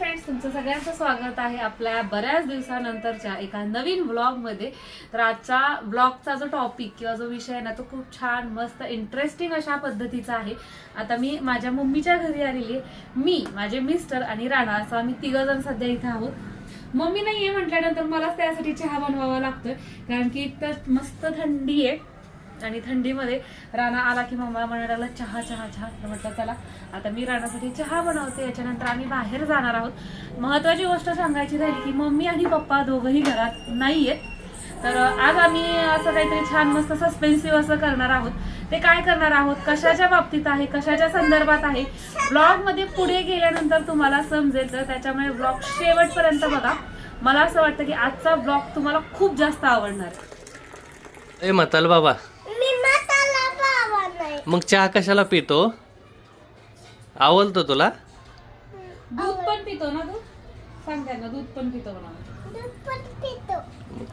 Friends तुमचं सगळ्यांचं स्वागत आहे आपल्या बऱ्याच दिवसानंतरच्या एका नवीन ब्लॉगमध्ये तर आजचा ब्लॉगचा जो टॉपिक किंवा जो विषय आहे ना तो खूप छान मस्त इंटरेस्टिंग अशा पद्धतीचा आहे. आता मी माझ्या मम्मीच्या घरी आलेली आहे. मी माझे मिस्टर आणि राणा असं आम्ही तिघ जण सध्या इथे आहोत. मम्मी नाही आहे म्हटल्यानंतर मलाच त्यासाठी चहा बनवावा लागतोय. कारण की तर मस्त थंडी आहे. आणि थंडीमध्ये राणा आला की मम्मा म्हणायला चहा चहा चहा. म्हटलं चला आता मी राणासाठी चहा बनवते. याच्यानंतर आम्ही बाहेर जाणार आहोत. महत्वाची गोष्ट सांगायची झाली की मम्मी आणि पप्पा दोघंही घरात नाहीयेत तर आज आम्ही असं काहीतरी छान मस्त सस्पेन्सिव्ह असं करणार आहोत. ते काय करणार आहोत? कशाच्या बाबतीत आहे? कशाच्या संदर्भात आहे? ब्लॉगमध्ये पुढे गेल्यानंतर तुम्हाला समजेल. तर त्याच्यामुळे ब्लॉग शेवटपर्यंत बघा. मला असं वाटतं की आजचा ब्लॉग तुम्हाला खूप जास्त आवडणार. ए म्हाताल बाबा मी म्हाताला बाबा नाही मग चहा कशाला पितो? आवडतो तुला? दूध पण पितो ना तू? सांग त्यांना दूध पण पितो म्हणा. दूध पण पितो.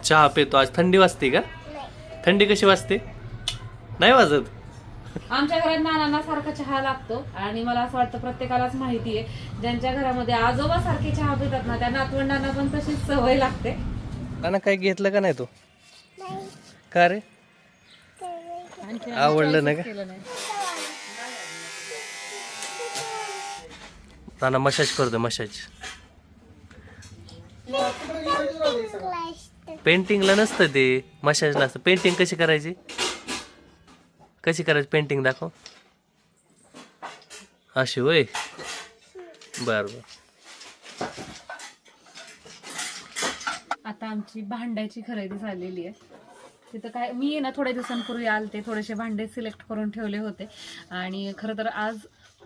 चहा पितो. आज थंडी वाजते का? नाही. थंडी कशी वाजते? नाही वाजत? आमच्या घरात नानांना सारखा चहा लागतो आणि मला असं वाटतं प्रत्येकालाच माहिती आहे ज्यांच्या घरामध्ये आजोबा सारखे चहा पितात ना त्या नातवंडांना पण तशीच सवय लागते. ना काही घेतलं का नाही तू? का रे? आवडलं नाही का? नाना मसाज करतो मसाज. पेंटिंगला नसतं ते मसाजला असतं. पेंटिंग कशी करायची? कशी करायची पेंटिंग दाखव. अशी होय? बर बर. आता आमची भांड्याची खरेदी झालेली आहे. तिथं काय मी ना थोड्या दिवसांपूर्वी आलते थोडेसे भांडे सिलेक्ट करून ठेवले होते. आणि खरं तर आज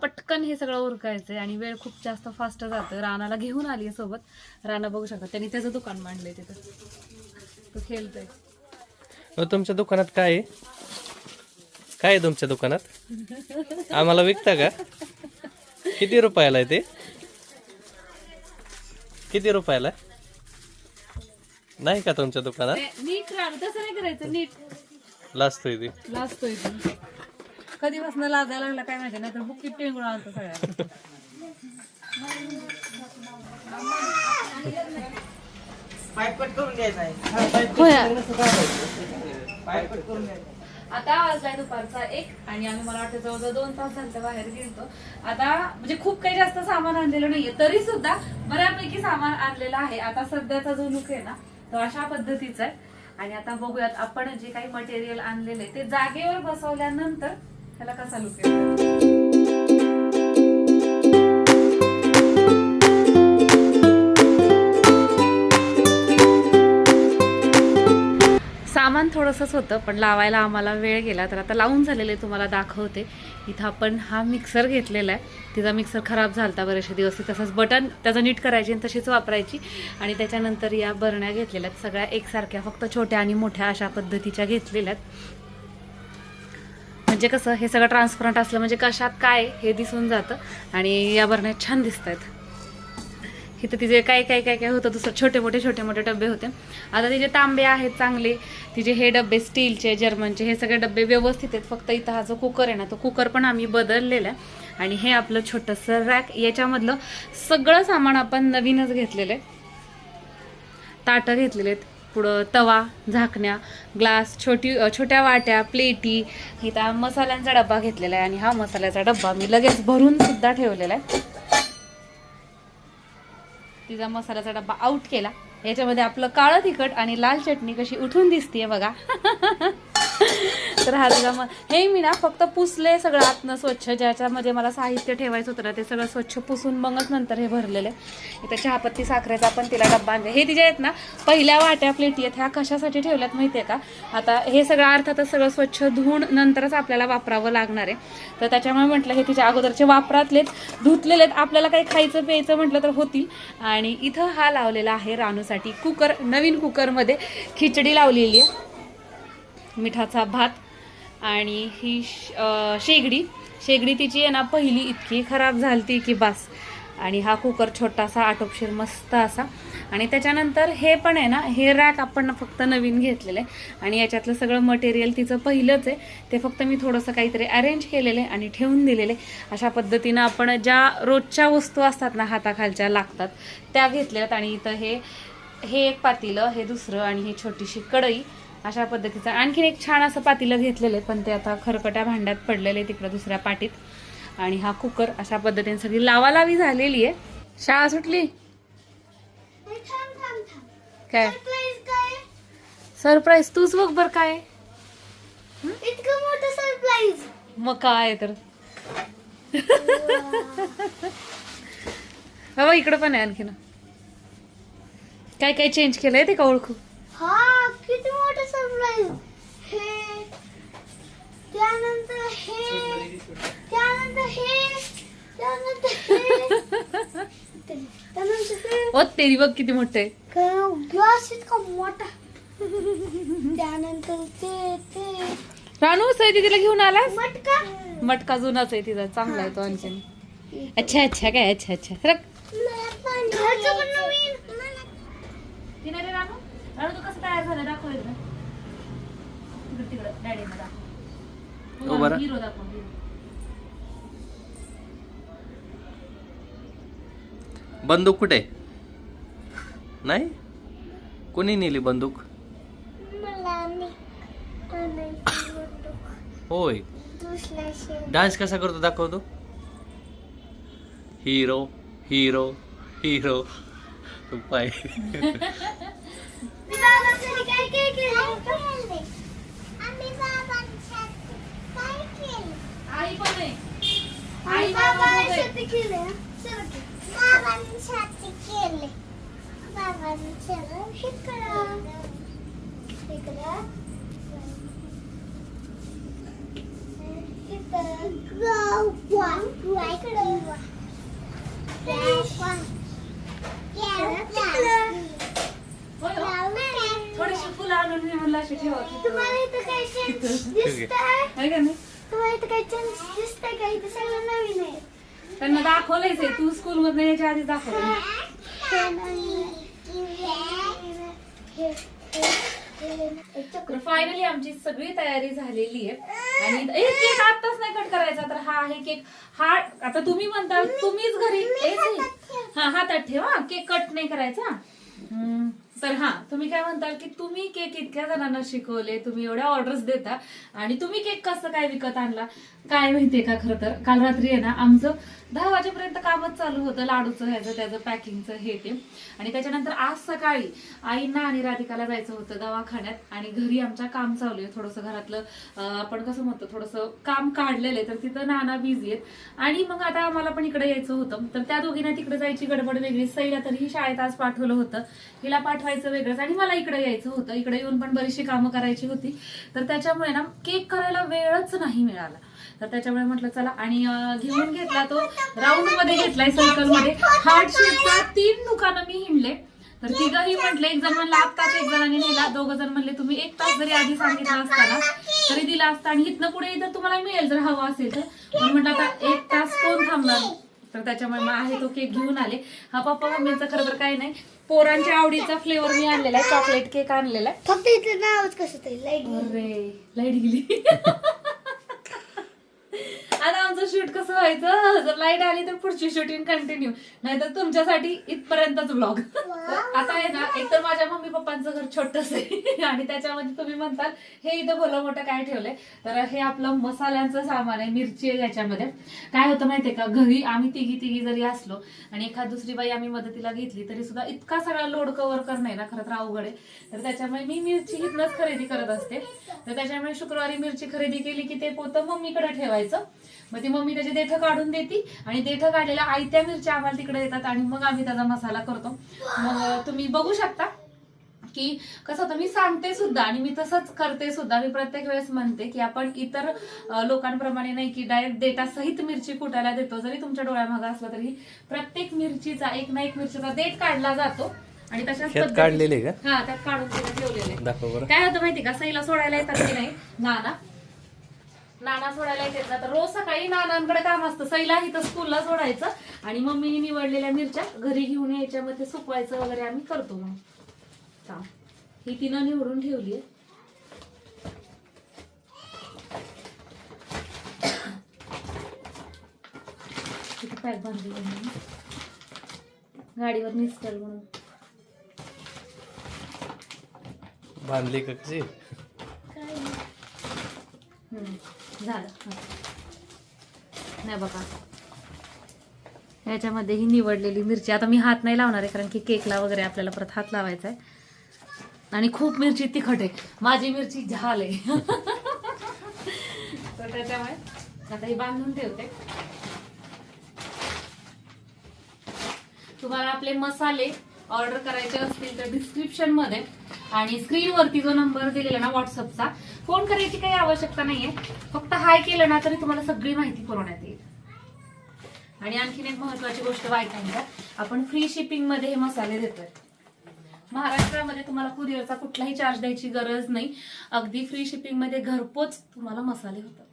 पटकन हे सगळं उरकायचंय आणि वेळ खूप जास्त फास्ट जातं रानाला घेऊन आली आहे सोबत. राणा बघू शकता त्यांनी त्याचं दुकान मांडलंय तिथं. तो खेळतोय. तुमच्या दुकानात काय आहे? काय आहे तुमच्या दुकानात? आम्हाला विकता का? किती रुपयाला आहे ते? किती रुपयाला? आहे? नाही का तुमच्या दुकानात? ते नीट रान तसं नाही करायचं नीट. लाजतोय ते. लाजतोय तू. कधीपासून लाजायला लागला काय माहिती नाही तर बुक्की टेंगून आणतो सगळ्या आता वाजलाय दुपारचा एक आणि आम्ही मला वाटतं जवळजवळ दोन तास झालं बाहेर गेलतो आता म्हणजे खूप काही जास्त सामान आणलेलं नाहीये तरी सुद्धा बऱ्यापैकी सामान आणलेलं आहे. आता सध्याचा जो लुक आहे ना तो अशा पद्धतीचा आहे. आणि आता बघूयात आपण जे काही मटेरियल आणलेले ते जागेवर बसवल्यानंतर त्याला कसा लुक येतो? सामान थोडंसंच होतं पण लावायला आम्हाला वेळ गेला. तर आता लावून झालेले तुम्हाला दाखवते. इथं आपण हा मिक्सर घेतलेला आहे. तिचा मिक्सर खराब झालता बरेचसे दिवस. ती तसंच बटन त्याचं नीट करायची आणि तशीच वापरायची. आणि त्याच्यानंतर या बरण्या घेतलेल्या आहेत. सगळ्या एकसारख्या फक्त छोट्या आणि मोठ्या अशा पद्धतीच्या घेतलेल्या आहेत. म्हणजे कसं हे सगळं ट्रान्सपरंट असलं म्हणजे कशात काय हे दिसून जातं. आणि या बरण्या छान दिसत आहेत इथं तिचे काय काय काय काय होतं दुसरं छोटे मोठे छोटे मोठे डबे होते. आता तिचे तांबे आहेत चांगले. तिचे हे डबे स्टीलचे जर्मनचे हे सगळे डबे व्यवस्थित आहेत. फक्त इथं हा जो कुकर आहे ना तो कुकर पण आम्ही बदललेला आहे. आणि हे आपलं छोटंसं रॅक याच्यामधलं सगळं सामान आपण नवीनच घेतलेलं आहे. ताटं घेतलेले आहेत. पुढं तवा झाकण्या ग्लास छोटी छोट्या वाट्या प्लेटी. इथं मसाल्यांचा डब्बा घेतलेला आहे आणि हा मसाल्याचा डब्बा मी लगेच भरून सुद्धा ठेवलेला आहे. तिचा मसाल्याचा डब्बा आउट केला. याच्यामध्ये आपलं काळं तिखट आणि लाल चटणी कशी उठून दिसतीये बघा. तर हा मग हे मी ना फक्त पुसले सगळं आतनं स्वच्छ ज्याच्यामध्ये मला साहित्य ठेवायचं होतं ना ते सगळं स्वच्छ पुसून मगच नंतर हे भरलेलं. आहे इथं चहापत्ती साखरेचा पण तिला डब्बा आणले. हे तिच्या आहेत ना पहिल्या वाट्या प्लेटी आहेत ह्या कशासाठी ठेवल्यात माहिती आहे का? आता हे सगळं अर्थातच सगळं स्वच्छ धुवून नंतरच आपल्याला वापरावं लागणार आहे. तर त्याच्यामुळे म्हटलं हे तिच्या अगोदरचे वापरातलेच धुतलेले आहेत. आपल्याला काही खायचं प्यायचं म्हटलं तर होतील. आणि इथं हा लावलेला आहे रानूसाठी कुकर नवीन कुकरमध्ये खिचडी लावलेली आहे. मिठाचा भात आणि ही श- शेगडी. शेगडी तिची आहे ना पहिली इतकी खराब झालती की बास. आणि हा कुकर छोटासा आटोपशीर मस्त असा. आणि त्याच्यानंतर हे पण आहे ना हे रॅक आपण फक्त नवीन घेतलेलं आहे. आणि याच्यातलं सगळं मटेरियल तिचं पहिलंच आहे. ते फक्त मी थोडंसं काहीतरी अरेंज केलेलं आहे आणि ठेवून दिलेले अशा पद्धतीनं आपण ज्या रोजच्या वस्तू असतात ना हाताखालच्या लागतात त्या घेतल्यात. आणि इथं हे हे एक पातीलं हे दुसरं आणि ही छोटीशी कढई. अशा पद्धतीचं. आणखीन एक छान असं पातीलं घेतलेलं आहे पण ते आता खरकट्या भांड्यात पडलेलं आहे तिकडं दुसऱ्या पाटीत. आणि हा कुकर अशा पद्धतीने सगळी लावालावी झालेली आहे. शाळा सुटली? काय? सरप्राईज तूच बघ बर काय. इतकं मोठं सरप्राईज मग काय तर. बाबा इकडं पण आहे आणखीन. काय काय चेंज केलंय ते का ओळखू? हा सरप्राईज हे त्यानंतर हे त्यानंतर हे त्यानंतर हे. त्यानंतर हे. ओ तेरी बघ किती मोठं आहे. ग्लास इतका मोठा. त्यानंतर ते ते. रानू सई तिला घेऊन आलास? मटका. मटका जुनाच आहे तिचा चांगला आहे तो आणखीन. अच्छा अच्छा काय अच्छा अच्छा. रख. घरचं पण नवीन. तिने रे रानू? रानू तू कसं तयार झालं? दाखव एकदा. तिकडं तिकडं डॅडीला दाखव हो बरं. हिरो दाखव hero. बंदूक कुठे नाही कोणी नेली बंदूक मला होय डान्स कसा करतो दाखवतो हिरो हिरो हिरो पाय मी बाबांसाठी काय काय केलं आम्ही बाबांसाठी काय केलं आई पण आहे. आई बाबांसाठी केलं केले इकडं इकडं इकडं गावा इकडं होय हो. थोडीशी फुलं आणून मी म्हणलं अशी ठेवा तुम्हाला इथं काही चेंज दिसतंय? आहे का नाही? तुम्हाला इथं काही चेंज दिसतंय का इथं सगळं नवीन आहे त्यांना दाखवलंयच आहे तू स्कूल मध्ये यायच्या आधी दाखवलं तर फायनली आमची सगळी तयारी झालेली आहे. आणि ए, केक आत्ताच नाही कट करायचा. तर हा आहे केक. हा आता तुम्ही म्हणता तुम्हीच घरी. ए, सई. हा हातात ठेवा. केक कट नाही करायचा. हम्म, तर हा तुम्ही काय म्हणताल की तुम्ही केक इतक्या जणांना शिकवले तुम्ही एवढ्या ऑर्डर्स देता आणि तुम्ही केक कसं काय विकत आणला? काय माहितीये का खरं तर? काल रात्री आहे ना आमचं दहा वाजेपर्यंत कामच चालू होतं लाडूचं ह्याचं त्याचं पॅकिंगचं हे ते. आणि त्याच्यानंतर आज सकाळी आईंना आणि राधिकाला जायचं होतं दवाखान्यात आणि घरी आमच्या काम चालू आहे. थोडंसं घरातलं आपण कसं म्हणतो थोडंसं काम काढलेलं आहे तर तिथं नाना बिझी आहेत. आणि मग आता आम्हाला पण इकडे यायचं होतं. तर त्या दोघींना तिकडे जायची गडबड वेगळी. सईला तरीही शाळेत आज पाठवलं होतं. हिला पाठवायचं वेगळंच. आणि मला इकडे यायचं होतं. इकडे येऊन पण बरीचशी कामं करायची होती. तर त्याच्यामुळे ना केक करायला वेळच नाही मिळाला. तर त्याच्यामुळे म्हटलं चला. आणि घेऊन घेतला तो राऊंडमध्ये घेतलाय सायकलमध्ये. हार्ट शेपचा तीन दुकानं मी हिंडले. तर तिघही म्हटले एक जण म्हणलं आत्ताच एक जणांनी नेला. दोघं जण म्हणले तुम्ही एक तास जरी आधी सांगितलं असताना तरी दिला असता. आणि इथनं पुढे जर तुम्हाला मिळेल जर हवा असेल तर. पण म्हटलं आता एक तास कोण थांबणार? तर त्याच्यामुळे मग आहे तो केक घेऊन आले. हा पप्पा मम्मीचा खरं तर काही नाही. पोरांच्या आवडीचा फ्लेवर मी आणलेला आहे. चॉकलेट केक आणलेला आहे. फक्त इथलं नावच कसं तरी लाइट अरे लाइट गेली आता आमचं शूट कसं व्हायचं? जर लाइट आली तर पुढची शूटिंग कंटिन्यू नाहीतर तुमच्यासाठी इथपर्यंतच ब्लॉग आता आहे ना एकतर माझ्या मम्मी पप्पांचं घर छोटस आहे. आणि त्याच्यामध्ये तुम्ही म्हणताल हे इथं भलं मोठं काय ठेवलंय? तर हे आपलं मसाल्यांचं सामान आहे मिरची आहे याच्यामध्ये. काय होतं माहितीये का? घरी आम्ही तिघी तिघी जरी असलो आणि एखाद दुसरी बाई आम्ही मदतीला घेतली तरी सुद्धा इतका सगळा लोड कव्हर करणं ना खरं तर अवघड आहे. तर त्याच्यामुळे मी मिरची इथनच खरेदी करत असते. तर त्याच्यामुळे शुक्रवारी मिरची खरेदी केली की ते पोतं मम्मीकडे ठेवायचं. मग ती मम्मी त्याचे देठं काढून देते आणि देठं काढलेल्या आयत्या मिरच्या आम्हाला तिकडे देतात आणि मग आम्ही त्याचा मसाला करतो. मग तुम्ही बघू शकता की कसं होतं मी सांगते सुद्धा आणि मी तसंच करते सुद्धा. मी प्रत्येक वेळेस म्हणते की आपण इतर लोकांप्रमाणे नाही की डायरेक्ट डेटा सहित मिरची कुटायला देतो. जरी तुमच्या डोळ्यामागं असला तरी प्रत्येक मिरचीचा एक ना एक मिरचीचा देठ काढला जातो आणि तशाच काढलेले हा त्यात काढून ठेवलेले. काय होतं माहिती का? सईला सोडायला येतात की नाही? ना ना नाना सोडायला येतात ना तर रोज सकाळी नानांकडे काम असतं. सैला इथं स्कूलला सोडायचं आणि मम्मीने निवडलेल्या मिरच्या घरी घेऊन यायच्या सुकवायचं वगैरे आम्ही करतो मग. काम ही तिनं निवडून ठेवली आहे पॅक बांधली गाडीवर निसटल म्हणून. बांधली का कशी हम्म, झालं. नाही बघा. याच्यामध्ये ही निवडलेली मिरची. आता मी हात नाही लावणार आहे कारण की केकला वगैरे आपल्याला परत हात लावायचा आहे. आणि खूप मिरची तिखट आहे. माझी मिरची झाल आहे. तर त्याच्यामुळे आता ही बांधून ठेवते. तुम्हाला आपले मसाले ऑर्डर करायचे असतील तर डिस्क्रिप्शनमध्ये आणि स्क्रीनवरती जो नंबर दिलेला ना व्हॉट्सअपचा फोन करायची काही आवश्यकता नाहीये. फक्त हाय केलं ना तरी तुम्हाला सगळी माहिती पुरवण्यात येईल. आणि आणखीन एक महत्वाची गोष्ट बायकांच्या आपण फ्री शिपिंगमध्ये हे मसाले देतोय. महाराष्ट्रामध्ये तुम्हाला कुरिअरचा कुठलाही चार्ज द्यायची गरज नाही. अगदी फ्री शिपिंगमध्ये घरपोच तुम्हाला मसाले होतात.